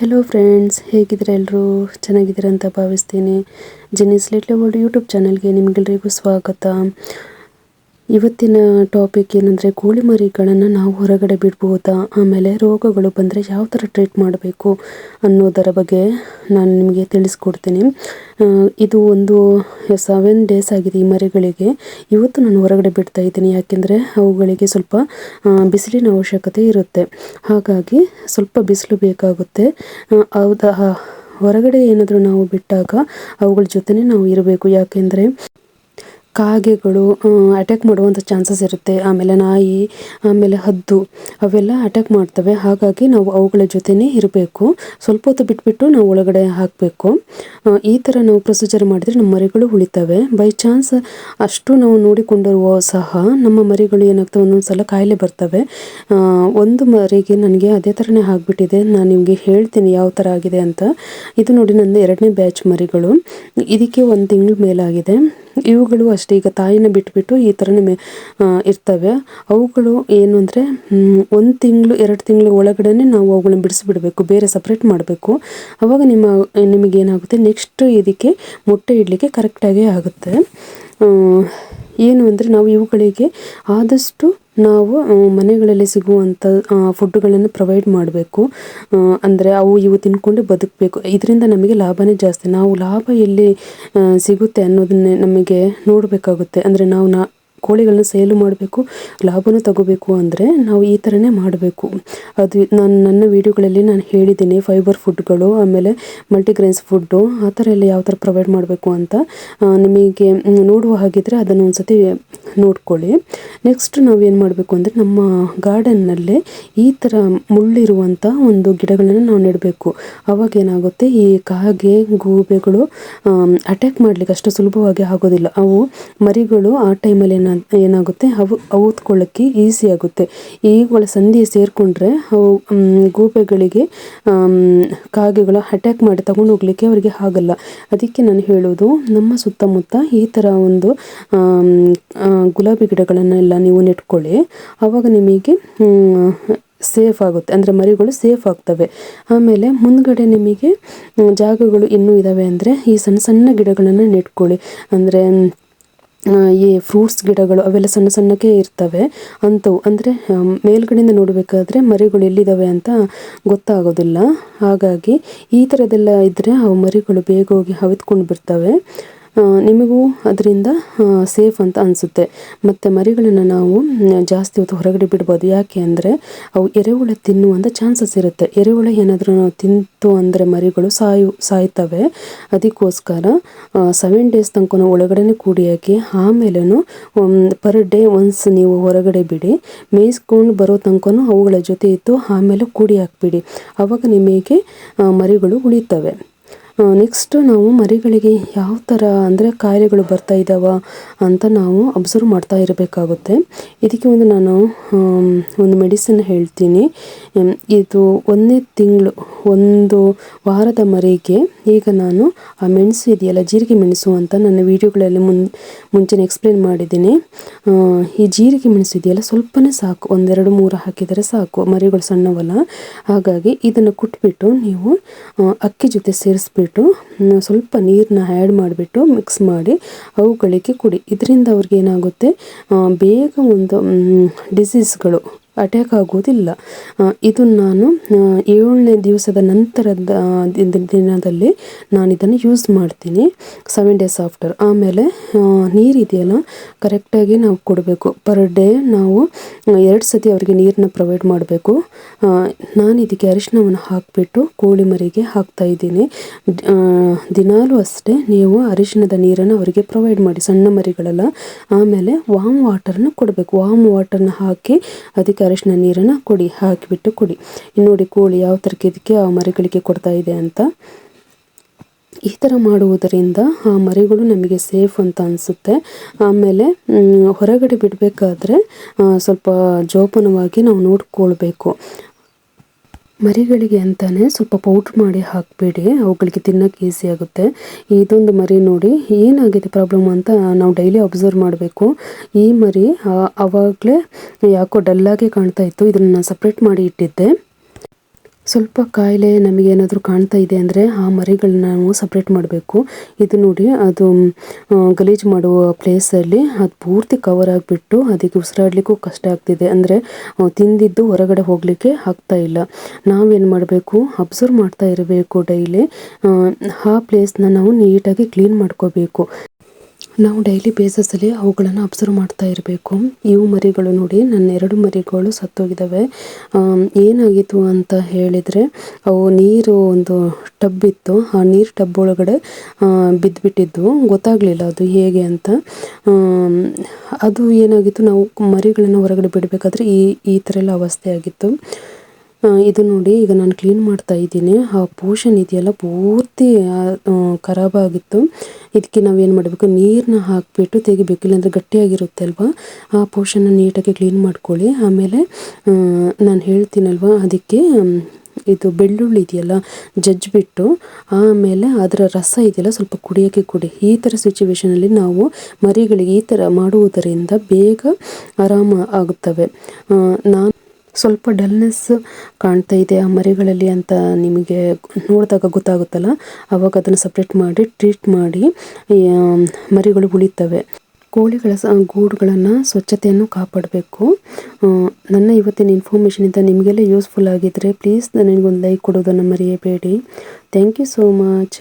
Hello friends ಹೇಗಿದ್ದೀರಾ ಎಲ್ಲರೂ? ಚೆನ್ನಾಗಿದ್ದೀರಾ ಅಂತ ಭಾವಿಸ್ತೀನಿ. ಜೆನಿಸ್ ಲಿಟ್ಲೆ ವರ್ಲ್ಡ್ ಯೂಟ್ಯೂಬ್ ಚಾನಲ್ಗೆ ನಿಮಗೆಲ್ಲರಿಗೂ ಸ್ವಾಗತ. ಇವತ್ತಿನ ಟಾಪಿಕ್ ಏನಂದರೆ ಕೋಳಿ ಮರಿಗಳನ್ನು ನಾವು ಹೊರಗಡೆ ಬಿಡ್ಬೋದಾ? ಆಮೇಲೆ ರೋಗಗಳು ಬಂದರೆ ಯಾವ ಥರ ಟ್ರೀಟ್ ಮಾಡಬೇಕು ಅನ್ನೋದರ ಬಗ್ಗೆ ನಾನು ನಿಮಗೆ ತಿಳಿಸ್ಕೊಡ್ತೀನಿ. ಇದು ಒಂದು ಸೆವೆನ್ ಡೇಸ್ ಆಗಿದೆ ಈ ಮರಿಗಳಿಗೆ. ಇವತ್ತು ನಾನು ಹೊರಗಡೆ ಬಿಡ್ತಾ ಇದ್ದೀನಿ, ಯಾಕೆಂದರೆ ಅವುಗಳಿಗೆ ಸ್ವಲ್ಪ ಬಿಸಿಲಿನ ಅವಶ್ಯಕತೆ ಇರುತ್ತೆ. ಹಾಗಾಗಿ ಸ್ವಲ್ಪ ಬಿಸಿಲು ಬೇಕಾಗುತ್ತೆ. ಹೌದಾ? ಹೊರಗಡೆ ಏನಾದರೂ ನಾವು ಬಿಟ್ಟಾಗ ಅವುಗಳ ಜೊತೆನೇ ನಾವು ಇರಬೇಕು. ಯಾಕೆಂದರೆ ಕಾಗೆಗಳು ಅಟ್ಯಾಕ್ ಮಾಡುವಂಥ ಚಾನ್ಸಸ್ ಇರುತ್ತೆ. ಆಮೇಲೆ ನಾಯಿ, ಆಮೇಲೆ ಹದ್ದು, ಅವೆಲ್ಲ ಅಟ್ಯಾಕ್ ಮಾಡ್ತವೆ. ಹಾಗಾಗಿ ನಾವು ಅವುಗಳ ಜೊತೆಯೇ ಇರಬೇಕು. ಸ್ವಲ್ಪ ಹೊತ್ತು ಬಿಟ್ಬಿಟ್ಟು ನಾವು ಒಳಗಡೆ ಹಾಕಬೇಕು. ಈ ಥರ ನಾವು ಪ್ರೊಸೀಜರ್ ಮಾಡಿದರೆ ನಮ್ಮ ಮರಿಗಳು ಉಳಿತವೆ. ಬೈ ಚಾನ್ಸ್ ಅಷ್ಟು ನಾವು ನೋಡಿಕೊಂಡಿರುವ ಸಹ ನಮ್ಮ ಮರಿಗಳು ಏನಾಗ್ತವೆ, ಒಂದೊಂದು ಸಲ ಕಾಯಿಲೆ ಬರ್ತವೆ. ಒಂದು ಮರಿಗೆ ನನಗೆ ಅದೇ ಥರನೇ ಆಗಿಬಿಟ್ಟಿದೆ. ನಾನು ನಿಮಗೆ ಹೇಳ್ತೀನಿ ಯಾವ ಥರ ಆಗಿದೆ ಅಂತ. ಇದು ನೋಡಿ ನನ್ನ ಎರಡನೇ ಬ್ಯಾಚ್ ಮರಿಗಳು. ಇದಕ್ಕೆ ಒಂದು ತಿಂಗಳ ಮೇಲಾಗಿದೆ. ಇವುಗಳು ಅಷ್ಟೇ. ಈಗ ತಾಯಿನ ಬಿಟ್ಬಿಟ್ಟು ಈ ಥರನೇ ಇರ್ತವೆ. ಅವುಗಳು ಏನು ಅಂದರೆ ಒಂದು ತಿಂಗಳು, ಎರಡು ತಿಂಗಳು ಒಳಗಡೆ ನಾವು ಅವುಗಳನ್ನ ಬಿಡಿಸಿಬಿಡಬೇಕು, ಬೇರೆ ಸಪ್ರೇಟ್ ಮಾಡಬೇಕು. ಅವಾಗ ನಿಮ್ಮ, ನಿಮಗೇನಾಗುತ್ತೆ ನೆಕ್ಸ್ಟ್ ಇದಕ್ಕೆ ಮೊಟ್ಟೆ ಇಡಲಿಕ್ಕೆ ಕರೆಕ್ಟಾಗೇ ಆಗುತ್ತೆ. ಏನು ಅಂದರೆ ನಾವು ಇವುಗಳಿಗೆ ಆದಷ್ಟು ನಾವು ಮನೆಗಳಲ್ಲಿ ಸಿಗುವಂಥ ಫುಡ್ಡುಗಳನ್ನು ಪ್ರೊವೈಡ್ ಮಾಡಬೇಕು. ಅಂದರೆ ಅವು ಇವು ತಿನ್ಕೊಂಡು ಬದುಕಬೇಕು. ಇದರಿಂದ ನಮಗೆ ಲಾಭನೇ ಜಾಸ್ತಿ. ನಾವು ಲಾಭ ಎಲ್ಲಿ ಸಿಗುತ್ತೆ ಅನ್ನೋದನ್ನೇ ನಮಗೆ ನೋಡಬೇಕಾಗುತ್ತೆ. ಅಂದರೆ ನಾವು ನಾ, ಕೋಳಿಗಳನ್ನ ಸೇಲು ಮಾಡಬೇಕು, ಲಾಭನೂ ತಗೋಬೇಕು ಅಂದರೆ ನಾವು ಈ ಥರನೇ ಮಾಡಬೇಕು. ಅದು ನಾನು, ನನ್ನ ವೀಡಿಯೋಗಳಲ್ಲಿ ನಾನು ಹೇಳಿದ್ದೀನಿ. ಫೈಬರ್ ಫುಡ್ಗಳು ಆಮೇಲೆ ಮಲ್ಟಿಗ್ರೇನ್ಸ್ ಫುಡ್ಡು ಆ ಥರ ಎಲ್ಲ ಯಾವ ಥರ ಪ್ರೊವೈಡ್ ಮಾಡಬೇಕು ಅಂತ. ನಿಮಗೆ ನೋಡುವ ಹಾಗಿದ್ರೆ ಅದನ್ನು ಒಂದ್ಸತಿ ನೋಡ್ಕೊಳ್ಳಿ. ನೆಕ್ಸ್ಟ್ ಏನು ಮಾಡಬೇಕು ಅಂದರೆ ನಮ್ಮ ಗಾರ್ಡನ್ನಲ್ಲೇ ಈ ಥರ ಮುಳ್ಳಿರುವಂಥ ಒಂದು ಗಿಡಗಳನ್ನು ನಾವು ನೆಡಬೇಕು. ಅವಾಗ ಏನಾಗುತ್ತೆ, ಈ ಕಾಗೆ, ಗೂಬೆಗಳು ಅಟ್ಯಾಕ್ ಮಾಡಲಿಕ್ಕೆ ಅಷ್ಟು ಸುಲಭವಾಗಿ ಆಗೋದಿಲ್ಲ. ಅವು ಮರಿಗಳು ಆ ಟೈಮಲ್ಲಿ ಏನ, ಏನಾಗುತ್ತೆ, ಅವು ಅವತ್ಕೊಳ್ಳೋಕ್ಕೆ ಈಸಿ ಆಗುತ್ತೆ. ಈಗಳ ಸಂಧಿ ಸೇರಿಕೊಂಡ್ರೆ ಅವು ಗೂಬೆಗಳಿಗೆ ಕಾಗೆಗಳು ಅಟ್ಯಾಕ್ ಮಾಡಿ ತಗೊಂಡು ಹೋಗ್ಲಿಕ್ಕೆ ಅವರಿಗೆ ಆಗಲ್ಲ. ಅದಕ್ಕೆ ನಾನು ಹೇಳೋದು, ನಮ್ಮ ಸುತ್ತಮುತ್ತ ಈ ಥರ ಒಂದು ಗುಲಾಬಿ ಗಿಡಗಳನ್ನೆಲ್ಲ ನೀವು ನೆಟ್ಕೊಳ್ಳಿ. ಆವಾಗ ನಿಮಗೆ ಸೇಫ್ ಆಗುತ್ತೆ. ಅಂದರೆ ಮರಿಗಳು ಸೇಫ್ ಆಗ್ತವೆ. ಆಮೇಲೆ ಮುಂದ್ಗಡೆ ನಿಮಗೆ ಜಾಗಗಳು ಇನ್ನೂ ಇದ್ದಾವೆ ಅಂದರೆ ಈ ಸಣ್ಣ ಸಣ್ಣ ಗಿಡಗಳನ್ನು ನೆಟ್ಕೊಳ್ಳಿ. ಅಂದರೆ ಈ ಫ್ರೂಟ್ಸ್ ಗಿಡಗಳು ಅವೆಲ್ಲ ಸಣ್ಣ ಸಣ್ಣಕ್ಕೆ ಇರ್ತವೆ. ಅಂಥವು ಅಂದರೆ ಮೇಲ್ಗಡೆಯಿಂದ ನೋಡಬೇಕಾದ್ರೆ ಮರಿಗಳು ಎಲ್ಲಿದ್ದಾವೆ ಅಂತ ಗೊತ್ತಾಗೋದಿಲ್ಲ. ಹಾಗಾಗಿ ಈ ಥರದ್ದೆಲ್ಲ ಇದ್ದರೆ ಅವು ಮರಿಗಳು ಬೇಗ ಹೋಗಿ ಹವಿದ್ಕೊಂಡು ಬಿಡ್ತವೆ. ನಿಮಗೂ ಅದರಿಂದ ಸೇಫ್ ಅಂತ ಅನಿಸುತ್ತೆ. ಮತ್ತು ಮರಿಗಳನ್ನು ನಾವು ಜಾಸ್ತಿ ಹೊತ್ತು ಹೊರಗಡೆ ಬಿಡ್ಬೋದು. ಯಾಕೆ ಅಂದರೆ, ಅವು ಎರೆಹುಳ ತಿನ್ನುವಂಥ ಚಾನ್ಸಸ್ ಇರುತ್ತೆ. ಎರೆಹುಳ ಏನಾದರೂ ತಿಂತು ಅಂದರೆ ಮರಿಗಳು ಸಾಯು, ಸಾಯ್ತವೆ. ಅದಕ್ಕೋಸ್ಕರ ಸೆವೆನ್ ಡೇಸ್ ತನಕ ಒಳಗಡೆ ಕೂಡಿ ಹಾಕಿ, ಆಮೇಲೆನು ಪರ್ ಡೇ ಒನ್ಸ್ ನೀವು ಹೊರಗಡೆ ಬಿಡಿ, ಮೇಯಿಸ್ಕೊಂಡು ಬರೋ ತನಕ ಅವುಗಳ ಜೊತೆ ಇತ್ತು ಆಮೇಲೆ ಕೂಡಿ ಹಾಕ್ಬಿಡಿ. ಆವಾಗ ನಿಮಗೆ ಮರಿಗಳು ಉಳಿತವೆ. ನೆಕ್ಸ್ಟ್ ನಾವು ಮರಿಗಳಿಗೆ ಯಾವ ಥರ ಅಂದರೆ ಕಾಯಿಲೆಗಳು ಬರ್ತಾ ಇದ್ದಾವ ಅಂತ ನಾವು ಅಬ್ಸರ್ವ್ ಮಾಡ್ತಾ ಇರಬೇಕಾಗುತ್ತೆ. ಇದಕ್ಕೆ ಒಂದು ನಾನು ಒಂದು ಮೆಡಿಸಿನ್ ಹೇಳ್ತೀನಿ. ಇದು ಒಂದನೇ ತಿಂಗಳು ಒಂದು ವಾರದ ಮರೆಗೆ ಈಗ ನಾನು ಆ ಮೆಣಸು ಇದೆಯಲ್ಲ, ಜೀರಿಗೆ ಮೆಣಸು ಅಂತ ನನ್ನ ವೀಡಿಯೋಗಳಲ್ಲಿ ಮುನ್, ಮುಂಚೆನೇ ಎಕ್ಸ್ಪ್ಲೇನ್ ಮಾಡಿದ್ದೀನಿ. ಈ ಜೀರಿಗೆ ಮೆಣಸು ಇದೆಯಲ್ಲ, ಸ್ವಲ್ಪನೇ ಸಾಕು, ಒಂದೆರಡು ಮೂರು ಹಾಕಿದರೆ ಸಾಕು, ಮರಿಗಳು ಸಣ್ಣವಲ್ಲ. ಹಾಗಾಗಿ ಇದನ್ನು ಕುಟ್ಬಿಟ್ಟು ನೀವು ಅಕ್ಕಿ ಜೊತೆ ಸೇರಿಸ್ಬಿಟ್ಟು ಸ್ವಲ್ಪ ನೀರನ್ನ ಆ್ಯಡ್ ಮಾಡಿಬಿಟ್ಟು ಮಿಕ್ಸ್ ಮಾಡಿ ಅವುಗಳಿಗೆ ಕುಡಿ. ಇದರಿಂದ ಅವ್ರಿಗೆ ಏನಾಗುತ್ತೆ ಬೇಗ ಒಂದು ಡಿಸೀಸ್ಗಳು ಅಟ್ಯಾಕ್ ಆಗೋದಿಲ್ಲ ಇದು ನಾನು ಏಳನೇ ದಿವಸದ ನಂತರದ ದಿನದಲ್ಲಿ ನಾನು ಇದನ್ನು ಯೂಸ್ ಮಾಡ್ತೀನಿ. ಸೆವೆನ್ ಡೇಸ್ ಆಫ್ಟರ್ ಆಮೇಲೆ ನೀರಿದೆಯಲ್ಲ ಕರೆಕ್ಟಾಗಿ ನಾವು ಕೊಡಬೇಕು. ಪರ್ ಡೇ ನಾವು ಎರಡು ಸತಿ ಅವರಿಗೆ ನೀರನ್ನ ಪ್ರೊವೈಡ್ ಮಾಡಬೇಕು. ನಾನು ಇದಕ್ಕೆ ಅರಿಶಿನವನ್ನು ಹಾಕಿಬಿಟ್ಟು ಕೋಳಿ ಮರಿಗೆ ಹಾಕ್ತಾ ಇದ್ದೀನಿ. ದಿನಾಲೂ ಅಷ್ಟೇ ನೀವು ಅರಿಶಿನದ ನೀರನ್ನು ಅವರಿಗೆ ಪ್ರೊವೈಡ್ ಮಾಡಿ, ಸಣ್ಣ ಮರಿಗಳೆಲ್ಲ. ಆಮೇಲೆ ವಾಮ್ ವಾಟರ್ನ ಕೊಡಬೇಕು. ವಾಮ್ ವಾಟರ್ನ ಹಾಕಿ ಅದಕ್ಕೆ ಅರಿಶಿನ ನೀರನ್ನು ಕೊಡಿ, ಹಾಕಿಬಿಟ್ಟು ಕೊಡಿ. ನೋಡಿ ಕೋಳಿ ಯಾವ ಇದಕ್ಕೆ ಆ ಮರಿಗಳಿಗೆ ಕೊಡ್ತಾ ಇದೆ ಅಂತ. ಈ ಥರ ಮಾಡುವುದರಿಂದ ಆ ಮರಿಗಳು ನಮಗೆ ಸೇಫ್ ಅಂತ ಅನಿಸುತ್ತೆ. ಆಮೇಲೆ ಹೊರಗಡೆ ಬಿಡಬೇಕಾದ್ರೆ ಸ್ವಲ್ಪ ಜೋಪಾನವಾಗಿ ನಾವು ನೋಡ್ಕೊಳ್ಬೇಕು. ಮರಿಗಳಿಗೆ ಅಂತಾನೆ ಸ್ವಲ್ಪ ಪೌಡ್ರ್ ಮಾಡಿ ಹಾಕಬೇಡಿ, ಅವುಗಳಿಗೆ ತಿನ್ನೋಕೆ ಈಸಿ ಆಗುತ್ತೆ. ಇದೊಂದು ಮರಿ ನೋಡಿ ಏನಾಗಿದೆ ಪ್ರಾಬ್ಲಮ್ ಅಂತ ನಾವು ಡೈಲಿ ಅಬ್ಸರ್ವ್ ಮಾಡಬೇಕು. ಈ ಮರಿ ಆವಾಗಲೇ ಯಾಕೋ ಡಲ್ಲಾಗಿ ಕಾಣ್ತಾ ಇತ್ತು, ಇದನ್ನು ಸಪ್ರೇಟ್ ಮಾಡಿ ಇಟ್ಟಿದ್ದೆ. ಸ್ವಲ್ಪ ಕಾಯಿಲೆ ನಮಗೇನಾದರೂ ಕಾಣ್ತಾ ಇದೆ ಅಂದರೆ ಆ ಮರಿಗಳನ್ನ ನಾವು ಸಪ್ರೇಟ್ ಮಾಡಬೇಕು. ಇದು ನೋಡಿ, ಅದು ಗಲೀಜು ಮಾಡುವ ಪ್ಲೇಸಲ್ಲಿ ಅದು ಪೂರ್ತಿ ಕವರ್ ಆಗಿಬಿಟ್ಟು ಅದಕ್ಕೆ ಉಸಿರಾಡಲಿಕ್ಕೂ ಕಷ್ಟ ಆಗ್ತಿದೆ. ಅಂದರೆ ತಿಂದಿದ್ದು ಹೊರಗಡೆ ಹೋಗಲಿಕ್ಕೆ ಆಗ್ತಾ ಇಲ್ಲ. ನಾವೇನು ಮಾಡಬೇಕು? ಅಬ್ಸರ್ವ್ ಮಾಡ್ತಾ ಇರಬೇಕು ಡೈಲಿ. ಆ ಪ್ಲೇಸ್ನ ನಾವು ನೀಟಾಗಿ ಕ್ಲೀನ್ ಮಾಡ್ಕೋಬೇಕು. ನಾವು ಡೈಲಿ ಬೇಸಸಲ್ಲಿ ಅವುಗಳನ್ನು ಅಬ್ಸರ್ವ್ ಮಾಡ್ತಾ ಇರಬೇಕು. ಇವು ಮರಿಗಳು ನೋಡಿ ನನ್ನ ಎರಡು ಮರಿಗಳು ಸತ್ತೋಗಿದ್ದಾವೆ ಏನಾಗಿತ್ತು ಅಂತ ಹೇಳಿದರೆ, ಅವು ನೀರು ಒಂದು ಟಬ್ ಇತ್ತು. ಆ ನೀರು ಟಬ್ ಒಳಗಡೆ ಬಿದ್ದುಬಿಟ್ಟಿದ್ವು ಗೊತ್ತಾಗಲಿಲ್ಲ ಅದು ಹೇಗೆ ಅಂತ. ಅದು ಏನಾಗಿತ್ತು, ನಾವು ಮರಿಗಳನ್ನು ಹೊರಗಡೆ ಬಿಡಬೇಕಾದ್ರೆ ಈ ಈ ಥರ ಎಲ್ಲ ಅವಸ್ಥೆ ಆಗಿತ್ತು. ಇದು ನೋಡಿ, ಈಗ ನಾನು ಕ್ಲೀನ್ ಮಾಡ್ತಾ ಇದ್ದೀನಿ. ಆ ಪೋರ್ಷನ್ ಇದೆಯಲ್ಲ, ಪೂರ್ತಿ ಖರಾಬ್ ಆಗಿತ್ತು. ಇದಕ್ಕೆ ಏನು ಮಾಡಬೇಕು? ನೀರನ್ನ ಹಾಕಿಬಿಟ್ಟು ತೆಗಿಬೇಕು, ಇಲ್ಲಾಂದರೆ ಗಟ್ಟಿಯಾಗಿರುತ್ತೆ ಅಲ್ವಾ? ಆ ಪೋರ್ಷನ್ನ ನೀಟಾಗಿ ಕ್ಲೀನ್ ಮಾಡ್ಕೊಳ್ಳಿ. ಆಮೇಲೆ ನಾನು ಹೇಳ್ತೀನಲ್ವ, ಅದಕ್ಕೆ ಇದು ಬೆಳ್ಳುಳ್ಳಿ ಇದೆಯಲ್ಲ ಜಜ್ಜಿಬಿಟ್ಟು ಆಮೇಲೆ ಅದರ ರಸ ಇದೆಯಲ್ಲ, ಸ್ವಲ್ಪ ಕುಡಿಯೋಕ್ಕೆ ಕುಡಿ. ಈ ಥರ ಸಿಚುವೇಶನಲ್ಲಿ ನಾವು ಮರಿಗಳಿಗೆ ಈ ಥರ ಮಾಡುವುದರಿಂದ ಬೇಗ ಆರಾಮ ಆಗುತ್ತವೆ. ನಾನು ಸ್ವಲ್ಪ ಡಲ್ನೆಸ್ ಕಾಣ್ತಾ ಇದೆ ಆ ಮರಿಗಳಲ್ಲಿ ಅಂತ ನಿಮಗೆ ನೋಡಿದಾಗ ಗೊತ್ತಾಗುತ್ತಲ್ಲ. ಅವಾಗ ಅದನ್ನು ಸಪ್ರೇಟ್ ಮಾಡಿ ಟ್ರೀಟ್ ಮಾಡಿ ಮರಿಗಳು ಉಳಿತವೆ. ಕೋಳಿಗಳ ಗೂಡುಗಳನ್ನು ಸ್ವಚ್ಛತೆಯನ್ನು ಕಾಪಾಡಬೇಕು. ನನ್ನ ಇವತ್ತಿನ ಇನ್ಫಾರ್ಮೇಷನಿಂದ ನಿಮಗೆಲ್ಲ ಯೂಸ್ಫುಲ್ ಆಗಿದ್ದರೆ ಪ್ಲೀಸ್ ನನಗೊಂದು ಲೈಕ್ ಕೊಡೋದನ್ನು ಮರೆಯಬೇಡಿ. Thank you so much